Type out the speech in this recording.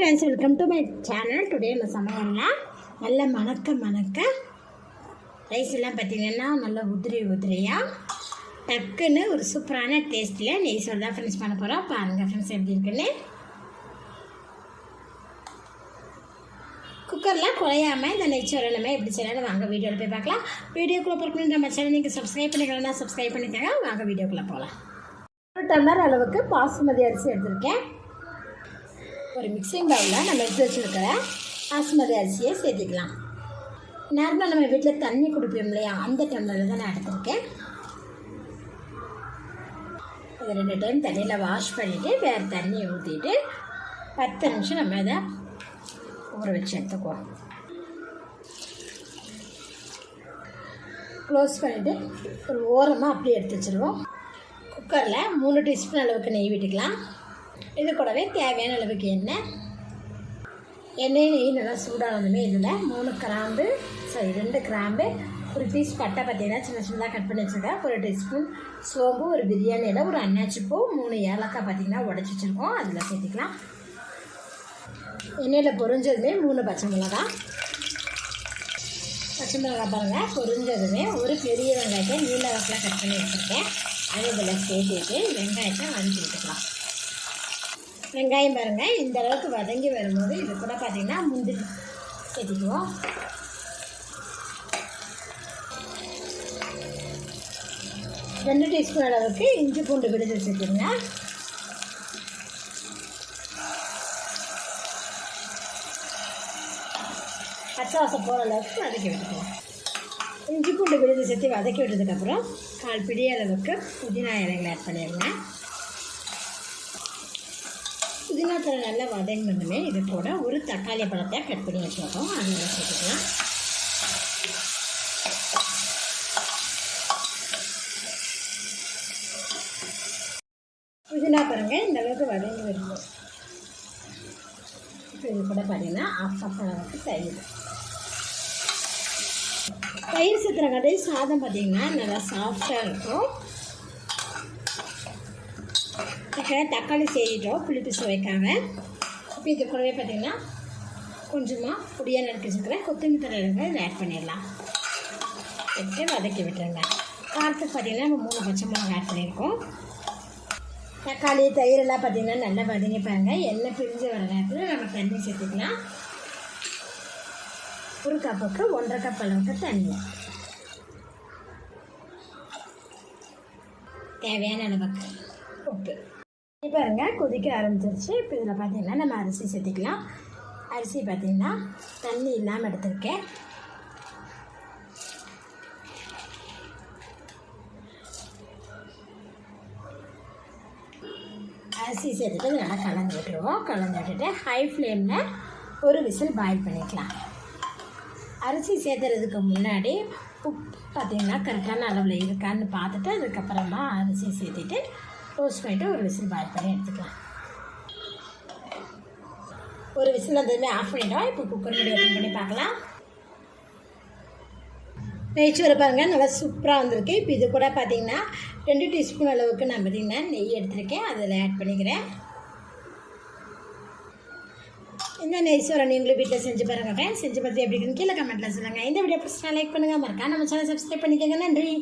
Friends welcome to my channel today நம்ம சமையல்லாம் நல்ல மணக்க மணக்க ரைஸ் எல்லாம் பார்த்தீங்கன்னா நல்லா உதிரி உதிரியாக டக்குன்னு ஒரு சூப்பரான டேஸ்ட்டில் நெய் சோறு தான் ஃப்ரெண்ட்ஸ் பண்ண போகிறோம் பாருங்கள் ஃப்ரெண்ட்ஸ் எப்படி இருக்குன்னு. குக்கரில் குறையாமல் இந்த நெய்ச்சோறு நம்ம எப்படி செய்யலாம் வாங்க வீடியோவில் போய் பார்க்கலாம். வீடியோக்குள்ளே பார்க்கணும் நம்ம சேனல் நீங்கள் சப்ஸ்கிரைப் பண்ணிக்கலாம் சப்ஸ்கிரைப் பண்ணிக்கோங்க. வாங்க வீடியோக்குள்ளே போகலாம் ஒரு டம்ளர் அளவுக்கு பாசுமதி அரிசி எடுத்திருக்கேன். ஒரு மிக்சிங் பவுலில் நம்ம எடுத்து வச்சுருக்கிற பாசுமதி அரிசியை சேர்த்துக்கலாம். நார்மலாக நம்ம வீட்டில் தண்ணி குடிப்போம் இல்லையா? அந்த டம்ளரில் தான் நான் எடுத்திருக்கேன். இது ரெண்டு டைம் தண்ணியில் வாஷ் பண்ணிவிட்டு வேறு தண்ணியை ஊற்றிட்டு பத்து நிமிஷம் நம்ம இதை ஊற வச்சு எடுத்துக்குவோம். க்ளோஸ் பண்ணிவிட்டு ஒரு ஓரமாக அப்படியே எடுத்து வச்சுருவோம். குக்கரில் மூணு டீஸ்பூன் அளவுக்கு நெய் விட்டுக்கலாம். இது கூடவே தேவையான அளவுக்கு எண்ணெய். எண்ணெய் நெய் நல்லா சூடானதுமே இதில் மூணு கிராம்பு சாரி ரெண்டு கிராம்பு ஒரு பீஸ் பட்டை பார்த்தீங்கன்னா சின்ன சின்னதாக கட் பண்ணி வச்சுருக்கேன். ஒரு டீஸ்பூன் சோம்பு ஒரு பிரியாணியில் ஒரு அன்னாச்சி பூ மூணு ஏலக்காய் பார்த்தீங்கன்னா உடச்சி வச்சுருக்கோம். அதில் சேர்த்துக்கலாம். எண்ணெயில் பொரிஞ்சதுமே மூணு பச்சை மிளகா. பச்சை மிளகாய் பாருங்கள் பொரிஞ்சதுமே ஒரு பெரிய வெங்காயத்தை நீல வாக்கில் கட் பண்ணி வச்சுருக்கேன். அதை இதில் சேர்த்துட்டு வெங்காயத்தை வதக்கி விட்டுக்கலாம் வெங்காயம் பாருங்கள் இந்த அளவுக்கு வதங்கி வரும்போது இது கூட பார்த்திங்கன்னா முந்திரி சேர்த்திக்குவோம் ரெண்டு டீஸ்பூன் அளவுக்கு இஞ்சி பூண்டு விடுதல் வச்சுக்கோங்க பச்சை வாசம் போகிற அளவுக்கு வதக்கி விட்டுக்குவோம். இஞ்சி பூண்டு விழுது சேர்த்து வதக்கி விட்டதுக்கப்புறம் கால் பிடி அளவுக்கு புதினா இலைகளை ஆட் பண்ணிடுங்க. புதினா தலை நல்லா வதங்கினதுமே இது கூட ஒரு தக்காளி பழத்தை கட் பண்ணி வச்சுருக்கோம். அதை சேர்த்துக்கலாம். புதினா பாருங்கள் இந்த அளவுக்கு வதங்கி வருது. இப்போ இது கூட பார்த்தீங்கன்னா ஆஃப் தயிர் அளவுக்கு தயிர். தயிர் சேர்த்துறங்காட்டி சாதம் பார்த்தீங்கன்னா நல்லா சாஃப்டாக இருக்கும். அப்புறம் தக்காளி செய்கிறோம் புளிப்பு சுவைக்காக இப்போ இது கூடவே பார்த்தீங்கன்னா கொஞ்சமாக பொடியாக நறுக்கி வச்சுருக்கிறேன் கொத்தமல்லி தரையில ஆட் பண்ணிடலாம். எடுத்து வதக்கி விட்டுருங்க. காரத்துக்கு பார்த்தீங்கன்னா நம்ம மூணு பச்சை மிளகா ஆட் பண்ணியிருக்கோம். தக்காளி தயிரெல்லாம் பார்த்திங்கன்னா பார்த்தீங்கன்னா நல்லா வதங்கிப்பாங்க எண்ணெய் பிரிஞ்சு வர நேரத்தில் நம்ம தண்ணி சேர்த்துக்கலாம். ஒரு கப்புக்கு ஒன்றரை கப் அளவுக்கு தண்ணி. தேவையான அளவுக்கு உப்பு. இப்போ பாருங்க கொதிக்க ஆரம்பிச்சிருச்சு. இப்போ இதில் பார்த்தீங்கன்னா நம்ம அரிசி சேர்த்திக்கலாம். அரிசி பார்த்தீங்கன்னா தண்ணி இல்லாமல் எடுத்திருக்கேன். அரிசி சேர்த்துட்டு நல்லா கலந்து விட்டுருவோம். கலந்து விட்டுட்டு ஹை ஃப்ளேமில் ஒரு விசில் பாயில் பண்ணிக்கலாம். அரிசி சேர்த்துறதுக்கு முன்னாடி உப்பு பார்த்திங்கன்னா கரெக்டான அளவில் இருக்கான்னு பார்த்துட்டு அதுக்கப்புறமா அரிசி சேர்த்துட்டு க்ளோஸ் பண்ணிட்டு ஒரு விசில் பாயில் பண்ணி எடுத்துக்கலாம். ஒரு விசில் வந்ததுமே ஆஃப் பண்ணிட்டோம். இப்போ குக்கர் மூடி ஓப்பன் பண்ணி பார்க்கலாம். நெய்ச்சோறு பாருங்கள் நல்லா சூப்பராக வந்திருக்கு. இப்போ இது கூட பார்த்தீங்கன்னா ரெண்டு டீஸ்பூன் அளவுக்கு நான் பார்த்தீங்கன்னா நெய் எடுத்திருக்கேன். அதில் ஆட் பண்ணிக்கிறேன். இந்த நெய்ச்சோரை நீங்களும் வீட்டில் செஞ்சு பாருங்கள் ஃப்ரெண்ட்ஸ் செஞ்சு பார்த்து எப்படி இருக்குன்னு கீழே கமெண்ட்டில் சொல்லுங்கள் இந்த வீடியோ பிடிச்சா லைக் பண்ணுங்கள் மறக்காம நம்ம சேனல் சப்ஸ்கிரைப் பண்ணிக்கோங்க. நன்றி.